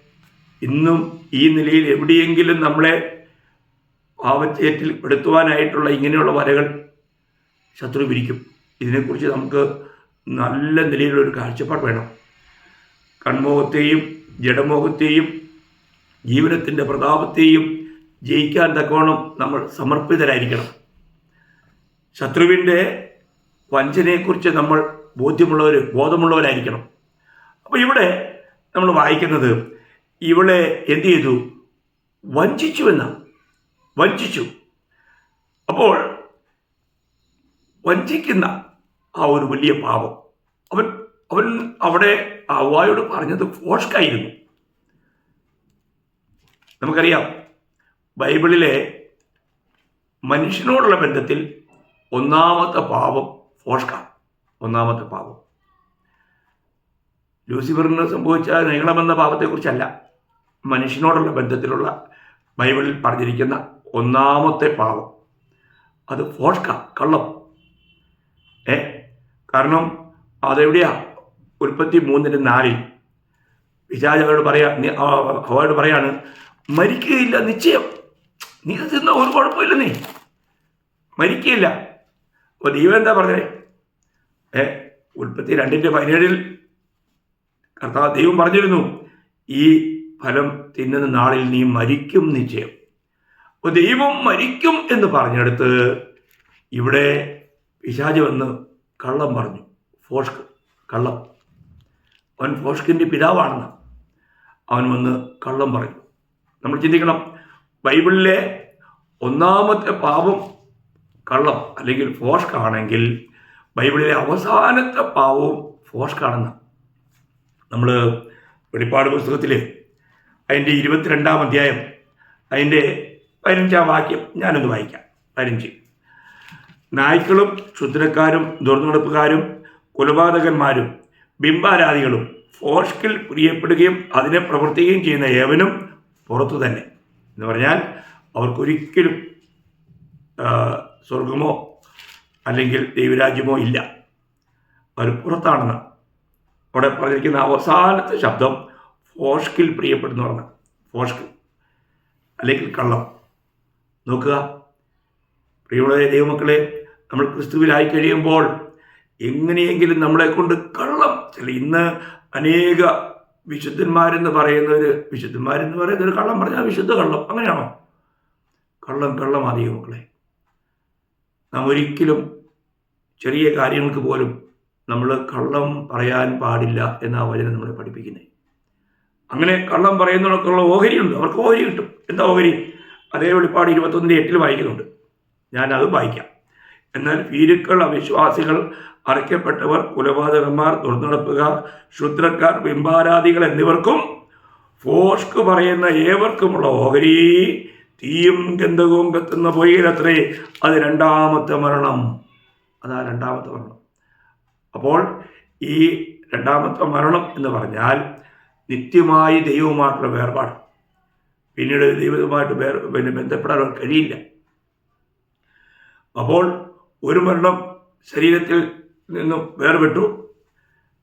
ഇന്നും ഈ നിലയിൽ എവിടെയെങ്കിലും നമ്മളെ പാവച്ചേറ്റിൽ പെടുത്തുവാനായിട്ടുള്ള ഇങ്ങനെയുള്ള വരകൾ ശത്രു വിരിക്കും ഇതിനെക്കുറിച്ച് നമുക്ക് നല്ല നിലയിലുള്ള ഒരു കാഴ്ചപ്പാട് വേണം. കൺമോഹത്തെയും ജഡമോഹത്തെയും ജീവനത്തിന്റെ പ്രതാപത്തെയും ജയിക്കാൻ തക്കവണ്ണം നമ്മൾ സമർപ്പിതരായിരിക്കണം. ശത്രുവിന്റെ വഞ്ചനയെക്കുറിച്ച് നമ്മൾ ബോധ്യമുള്ളവർ ബോധമുള്ളവരായിരിക്കണം. അപ്പോൾ ഇവിടെ നമ്മൾ വായിക്കുന്നത് ഇവളെ എന്ത് ചെയ്തു? വഞ്ചിച്ചുവെന്ന് വഞ്ചിച്ചു. അപ്പോൾ വഞ്ചിക്കുന്ന ആ ഒരു വലിയ പാപം അവൻ അവൻ അവിടെ അവയോട് പറഞ്ഞത് ഫോഷ്കായിരുന്നു നമുക്കറിയാം ബൈബിളിലെ മനുഷ്യനോടുള്ള ബന്ധത്തിൽ ഒന്നാമത്തെ പാപം ഫോഷ്ക ഒന്നാമത്തെ പാപം. ലൂസിഫറിന് സംഭവിച്ച നീളമെന്ന പാപത്തെക്കുറിച്ചല്ല മനുഷ്യനോടുള്ള ബന്ധത്തിലുള്ള ബൈബിളിൽ പറഞ്ഞിരിക്കുന്ന ഒന്നാമത്തെ പാപം. അത് ഫോഷ്ക കള്ളം. ഏ? കാരണം അതെവിടെയാ? ഉൽപ്പത്തി മൂന്നിന്റെ നാലിൽ. പിശാചകളോട് പറയാ അവരോട് പറയാണ് മരിക്കുകയില്ല നിശ്ചയം. നീ ഇത് തിന്ന ഒരു കുഴപ്പമില്ല നീ. മരിക്കില്ല അപ്പോൾ ദൈവം എന്താ പറഞ്ഞത്? ഏ ഉൽപ്പത്തി രണ്ടിന്റെ പതിനേഴിൽ കർത്താവ് ദൈവം പറഞ്ഞിരുന്നു ഈ ഫലം തിന്നുന്ന നാളിൽ നീ മരിക്കും നിശ്ചയം. അപ്പോൾ ദൈവം മരിക്കും എന്ന് പറഞ്ഞെടുത്ത് ഇവിടെ പിശാജ് വന്ന് കള്ളം പറഞ്ഞു. ഫോഷ്ക് കള്ളം. അവൻ ഫോഷ്കിന്റെ പിതാവാണെന്ന് അവൻ വന്ന് കള്ളം പറഞ്ഞു. നമ്മൾ ചിന്തിക്കണം ബൈബിളിലെ ഒന്നാമത്തെ പാപം കള്ളം അല്ലെങ്കിൽ ഫോഷ്കാണെങ്കിൽ ബൈബിളിലെ അവസാനത്തെ പാവവും ഫോഷ്കാണെന്ന് നമ്മൾ വെളിപ്പാട് പുസ്തകത്തിൽ അതിന്റെ ഇരുപത്തിരണ്ടാം അധ്യായം അതിന്റെ പതിനഞ്ചാം വാക്യം ഞാനൊന്ന് വായിക്കാം. പതിനഞ്ച്. നായ്ക്കളും ക്ഷുദ്രക്കാരും ദുർനടപ്പുകാരും കൊലപാതകന്മാരും ബിംബാരാധികളും ഫോഷ്കിൽ പ്രിയപ്പെടുകയും അതിനെ പ്രവർത്തിക്കുകയും ചെയ്യുന്ന ഏവനും പുറത്തു തന്നെ എന്ന് പറഞ്ഞാൽ അവർക്കൊരിക്കലും സ്വർഗമോ അല്ലെങ്കിൽ ദൈവരാജ്യമോ ഇല്ല. അവർ പുറത്താണെന്ന്. അവിടെ പറഞ്ഞിരിക്കുന്ന അവസാനത്തെ ശബ്ദം ഫോഷ്കിൽ പ്രിയപ്പെടുന്നവരാണ്. ഫോഷ്കിൽ അല്ലെങ്കിൽ കള്ളം. നോക്കുക. പ്രിയമുള്ള ദൈവമക്കളെ നമ്മൾ ക്രിസ്തുവിലായി കഴിയുമ്പോൾ എങ്ങനെയെങ്കിലും നമ്മളെ കൊണ്ട് കള്ളം ചില ഇന്ന് അനേക വിശുദ്ധന്മാരെന്ന് പറയുന്നവർ വിശുദ്ധന്മാരെന്ന് പറയുന്ന ഒരു കള്ളം പറഞ്ഞാൽ വിശുദ്ധ കള്ളം. അങ്ങനെയാണോ? കള്ളം കള്ളം അധികം മക്കളെ. നാം ഒരിക്കലും ചെറിയ കാര്യങ്ങൾക്ക് പോലും നമ്മൾ കള്ളം പറയാൻ പാടില്ല എന്ന വചനം നമ്മളെ പഠിപ്പിക്കുന്നത് അങ്ങനെ കള്ളം പറയുന്നവർക്കുള്ള ഓഹരിയുണ്ട്. അവർക്ക് ഓഹരി കിട്ടും. എന്താ ഓഹരി? അതേ വെളിപ്പാട് ഇരുപത്തൊന്നിന്റെ എട്ടിൽ വായിക്കുന്നുണ്ട്. ഞാൻ അത് വായിക്കാം. എന്നാൽ ഭീരുക്കൾ അവിശ്വാസികൾ അറയ്ക്കപ്പെട്ടവർ കുലപാതകന്മാർ ദുർനടപ്പുകാർ ക്ഷുദ്രക്കാർ ബിംബാരാധികൾ എന്നിവർക്കും ഫോഷ്ക്ക് പറയുന്ന ഏവർക്കുമുള്ള ഓഹരി തീയും ഗന്ധകവും കത്തുന്ന പൊയ്യിലത്രേ അത് രണ്ടാമത്തെ മരണം. അതാ രണ്ടാമത്തെ മരണം. അപ്പോൾ ഈ രണ്ടാമത്തെ മരണം എന്ന് പറഞ്ഞാൽ നിത്യമായി ദൈവവുമായിട്ടുള്ള വേർപാട്. പിന്നീട് ദൈവവുമായിട്ട് വേർ പിന്നെ ബന്ധപ്പെടാൻ കഴിയില്ല. അപ്പോൾ ഒരു മരണം ശരീരത്തിൽ നിന്നും വേർപെട്ടു.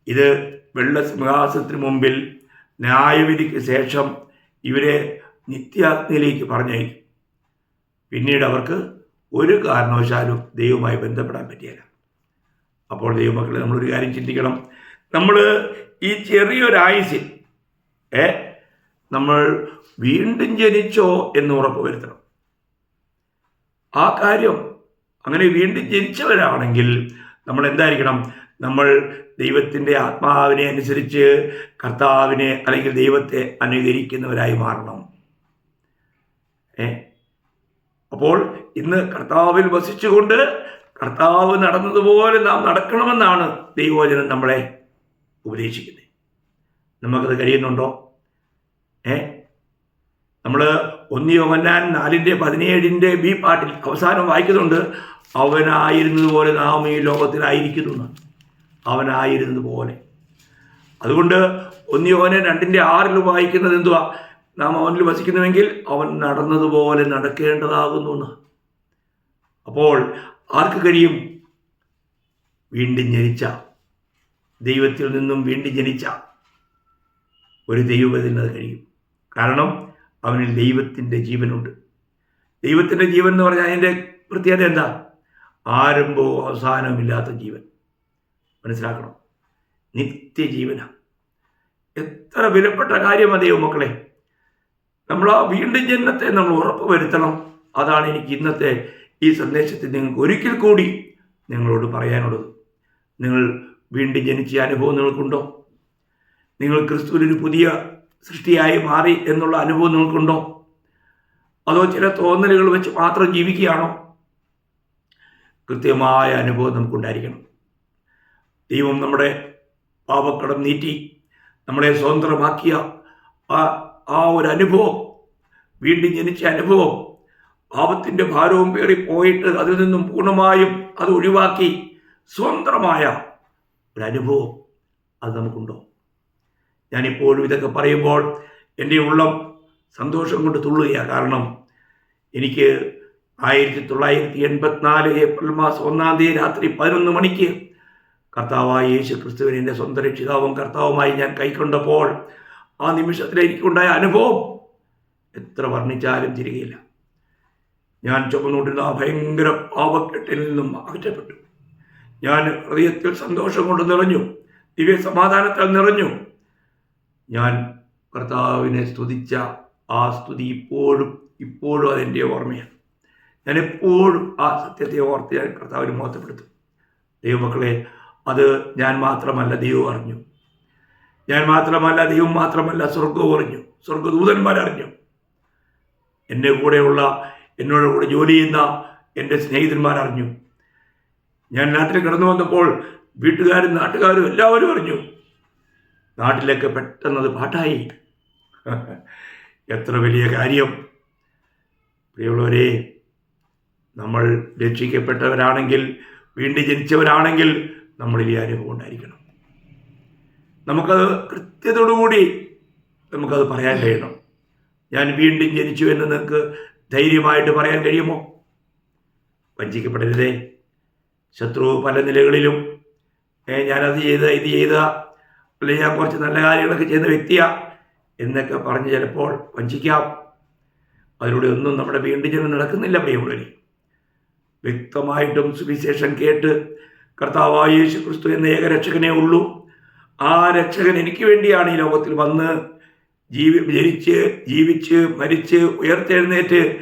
ഇത് വെള്ള സിംഹാസനത്തിന് മുമ്പിൽ ന്യായവിധിക്ക് ശേഷം ഇവരെ നിത്യാഗ്നിയിലേക്ക് പറഞ്ഞയക്കും പിന്നീട് അവർക്ക് ഒരു കാരണവശാലും ദൈവവുമായി ബന്ധപ്പെടാൻ പറ്റിയല്ല. അപ്പോൾ ദൈവമക്കളെ നമ്മളൊരു കാര്യം ചിന്തിക്കണം. നമ്മൾ ഈ ചെറിയൊരായുസിൽ ഏ നമ്മൾ വീണ്ടും ജനിച്ചോ എന്ന് ഉറപ്പ് വരുത്തണം. ആ കാര്യം അങ്ങനെ വീണ്ടും ജനിച്ചവരാണെങ്കിൽ നമ്മൾ എന്തായിരിക്കണം നമ്മൾ ദൈവത്തിന്റെ ആത്മാവിനെ അനുസരിച്ച് കർത്താവിനെ അല്ലെങ്കിൽ ദൈവത്തെ അനുകരിക്കുന്നവരായി മാറണം. ഏ? അപ്പോൾ ഇന്ന് കർത്താവിൽ വസിച്ചുകൊണ്ട് കർത്താവ് നടന്നതുപോലെ നാം നടക്കണമെന്നാണ് ദൈവവചനം നമ്മളെ ഉപദേശിക്കുന്നത്. നമുക്കത് കഴിയുന്നുണ്ടോ? ഏ? നമ്മൾ ഒന്നിയോമന്നാൻ നാലിന്റെ പതിനേഴിന്റെ ബി പാട്ടിൽ അവസാനം വായിക്കുന്നുണ്ട്. അവനായിരുന്നതുപോലെ നാം ഈ ലോകത്തിലായിരിക്കുന്നു. എന്ന്. അവനായിരുന്നതുപോലെ. അതുകൊണ്ട് ഒന്നിയോനെ രണ്ടിന്റെ ആറിൽ വായിക്കുന്നത് എന്തുവാ? നാം അവനിൽ വസിക്കുന്നുവെങ്കിൽ അവൻ നടന്നതുപോലെ നടക്കേണ്ടതാകുന്നു അപ്പോൾ ആർക്ക് കഴിയും? വീണ്ടും ജനിച്ച. ദൈവത്തിൽ നിന്നും വീണ്ടും ജനിച്ച. ഒരു ദൈവത്തിന് അത് കഴിയും. കാരണം അവനിൽ ദൈവത്തിന്റെ ജീവനുണ്ട്. ദൈവത്തിന്റെ ജീവൻ എന്ന് പറഞ്ഞാൽ അതിന്റെ പ്രത്യേകത എന്താ? ആരംഭവും അവസാനവുമില്ലാത്ത ജീവൻ. മനസ്സിലാക്കണം? നിത്യജീവന. എത്ര വിലപ്പെട്ട കാര്യം അതെയോ മക്കളെ നമ്മൾ ആ വീണ്ടും ജന്മത്തെ നമ്മൾ ഉറപ്പ് വരുത്തണം. അതാണ് എനിക്ക് ഇന്നത്തെ ഈ സന്ദേശത്തിൽ നിങ്ങൾക്ക് ഒരിക്കൽ കൂടി നിങ്ങളോട് പറയാനുള്ളത്. നിങ്ങൾ വീണ്ടും ജനിച്ച അനുഭവം നിങ്ങൾക്കുണ്ടോ? നിങ്ങൾ ക്രിസ്തുവിനൊരു പുതിയ സൃഷ്ടിയായി മാറി എന്നുള്ള അനുഭവം നിങ്ങൾക്കുണ്ടോ? അതോ ചില തോന്നലുകൾ വെച്ച് മാത്രം ജീവിക്കുകയാണോ? കൃത്യമായ അനുഭവം നമുക്കുണ്ടായിരിക്കണം. ദൈവം നമ്മുടെ പാപക്കടം നീറ്റി നമ്മളെ സ്വതന്ത്രമാക്കിയ ആ ആ ഒരു അനുഭവം വീണ്ടും ജനിച്ച അനുഭവം പാപത്തിന്റെ ഭാരവും പേറി പോയിട്ട് അതിൽ നിന്നും പൂർണമായും അത് ഒഴിവാക്കി സ്വതന്ത്രമായ അനുഭവം അത് നമുക്കുണ്ടോ? ഞാനിപ്പോഴും ഇതൊക്കെ പറയുമ്പോൾ എന്റെ ഉള്ളം സന്തോഷം കൊണ്ട് തുള്ളുകയാണ്. കാരണം എനിക്ക് ആയിരത്തി തൊള്ളായിരത്തി എൺപത്തിനാല് ഏപ്രിൽ മാസം ഒന്നാം തീയതി രാത്രി പതിനൊന്ന് മണിക്ക് കർത്താവായ യേശു ക്രിസ്തുവിനെ സ്വന്തം രക്ഷിതാവും കർത്താവുമായി ഞാൻ കൈക്കൊണ്ടപ്പോൾ ആ നിമിഷത്തിൽ എനിക്കുണ്ടായ അനുഭവം എത്ര വർണിച്ചാലും തിരികെയില്ല. ഞാൻ ചുമന്നുകൊണ്ടിരുന്ന ആ ഭയങ്കര പാപക്കെട്ടിൽ നിന്നും അകറ്റപ്പെട്ടു. ഞാൻ ഹൃദയത്തിൽ സന്തോഷം കൊണ്ട് നിറഞ്ഞു. ദിവ്യ സമാധാനത്താൽ നിറഞ്ഞു. ഞാൻ കർത്താവിനെ സ്തുതിച്ച ആ സ്തുതി ഇപ്പോഴും ഇപ്പോഴും അതെന്റെ ഓർമ്മയാണ്. ഞാൻ എപ്പോഴും ആ സത്യത്തെ ഓർത്ത് ഞാൻ കർത്താവിന് മോത്തപ്പെടുത്തും ദൈവമക്കളെ അത് ഞാൻ മാത്രമല്ല ദൈവം അറിഞ്ഞു. ഞാൻ മാത്രമല്ല ദൈവം മാത്രമല്ല സ്വർഗവും അറിഞ്ഞു. സ്വർഗദൂതന്മാരറിഞ്ഞു എന്റെ കൂടെയുള്ള എന്നോട് കൂടെ ജോലി ചെയ്യുന്ന എന്റെ സ്നേഹിതന്മാരറിഞ്ഞു ഞാൻ നാട്ടിൽ കിടന്നു വന്നപ്പോൾ വീട്ടുകാരും നാട്ടുകാരും എല്ലാവരും അറിഞ്ഞു. നാട്ടിലൊക്കെ പെട്ടെന്നത് പാട്ടായി. എത്ര വലിയ കാര്യം. പ്രിയമുള്ളവരെ നമ്മൾ രക്ഷിക്കപ്പെട്ടവരാണെങ്കിൽ വീണ്ടും ജനിച്ചവരാണെങ്കിൽ നമ്മളിൽ ഈ അനുഭവം ഉണ്ടായിരിക്കണം. നമുക്കത് കൃത്യതയോടുകൂടി നമുക്കത് പറയാൻ കഴിയണം. ഞാൻ വീണ്ടും ജനിച്ചു എന്ന് നിങ്ങൾക്ക് ധൈര്യമായിട്ട് പറയാൻ കഴിയുമോ? വഞ്ചിക്കപ്പെടരുതേ. ശത്രു പല നിലകളിലും ഏ, ഞാനത് ചെയ്ത ഇത് ചെയ്ത അല്ലെങ്കിൽ ഞാൻ കുറച്ച് നല്ല കാര്യങ്ങളൊക്കെ ചെയ്യുന്ന വ്യക്തിയാ എന്നൊക്കെ പറഞ്ഞ് ചിലപ്പോൾ വഞ്ചിക്കാം. അതിലൂടെ ഒന്നും നമ്മുടെ വീണ്ടും ജനം നടക്കുന്നില്ല പ്രിയമുള്ളവരെ. വ്യക്തമായിട്ടും സുവിശേഷം കേട്ട് കർത്താവായ യേശു ക്രിസ്തു എന്ന ഏക രക്ഷകനേ ഉള്ളൂ. ആ രക്ഷകൻ എനിക്ക് വേണ്ടിയാണ് ഈ ലോകത്തിൽ വന്ന് ജീവി ജനിച്ച് ജീവിച്ച് മരിച്ച് ഉയർത്തെഴുന്നേറ്റ്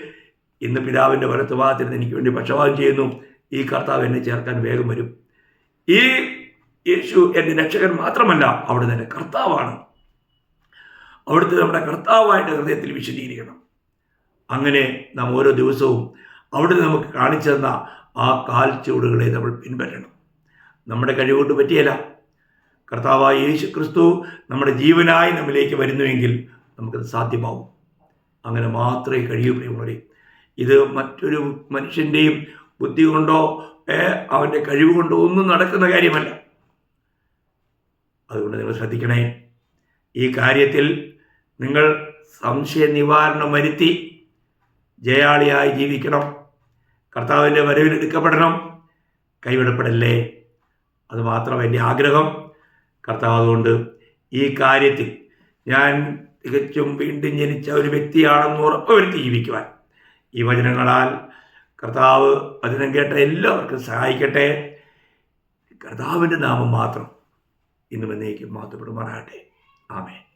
ഇന്ന് പിതാവിന്റെ വലത്ത് ഭാഗത്തിരുന്ന് എനിക്ക് വേണ്ടി പക്ഷപാതം ചെയ്യുന്നു. ഈ കർത്താവ് എന്നെ ചേർക്കാൻ വേഗം വരും. ഈ യേശു എന്റെ രക്ഷകൻ മാത്രമല്ല അവിടുന്ന് എന്റെ കർത്താവാണ്. അവിടുത്തെ നമ്മുടെ കർത്താവായിട്ട് ഹൃദയത്തിൽ വിശദീകരിക്കണം. അങ്ങനെ നാം ഓരോ ദിവസവും അവിടുന്ന് നമുക്ക് കാണിച്ചു തന്ന ആ കാൽ ചുവടുകളെ നമ്മൾ പിൻപറ്റണം നമ്മുടെ കഴിവുകൊണ്ട് പറ്റിയല്ല. കർത്താവായ യേശു ക്രിസ്തു നമ്മുടെ ജീവനായി നമ്മിലേക്ക് വരുന്നുവെങ്കിൽ നമുക്കത് സാധ്യമാവും. അങ്ങനെ മാത്രമേ കഴിയൂ പ്രിയമുള്ളവരെ. ഇത് മറ്റൊരു മനുഷ്യന്റെയും ബുദ്ധി കൊണ്ടോ അവന്റെ കഴിവ് കൊണ്ടോ ഒന്നും നടക്കുന്ന കാര്യമല്ല. അതുകൊണ്ട് നിങ്ങൾ ശ്രദ്ധിക്കണേ. ഈ കാര്യത്തിൽ നിങ്ങൾ സംശയ നിവാരണം വരുത്തി ജയാളിയായി ജീവിക്കണം. കർത്താവിന്റെ വരവിൽ എടുക്കപ്പെടണം. കൈവിടപ്പെടല്ലേ? അത് മാത്രം എന്റെ ആഗ്രഹം. കർത്താവ് അതുകൊണ്ട് ഈ കാര്യത്തിൽ ഞാൻ തികച്ചും വീണ്ടും ജനിച്ച ഒരു വ്യക്തിയാണെന്ന് ഉറപ്പുവരുത്തി ജീവിക്കുവാൻ. ഈ വചനങ്ങളാൽ കർത്താവ് വചനം കേട്ട എല്ലാവർക്കും സഹായിക്കട്ടെ. കർത്താവിന്റെ നാമം മാത്രം ഇന്നും എന്നേക്കും മാറ്റപ്പെടുമാറാകട്ടെ ആമേൻ.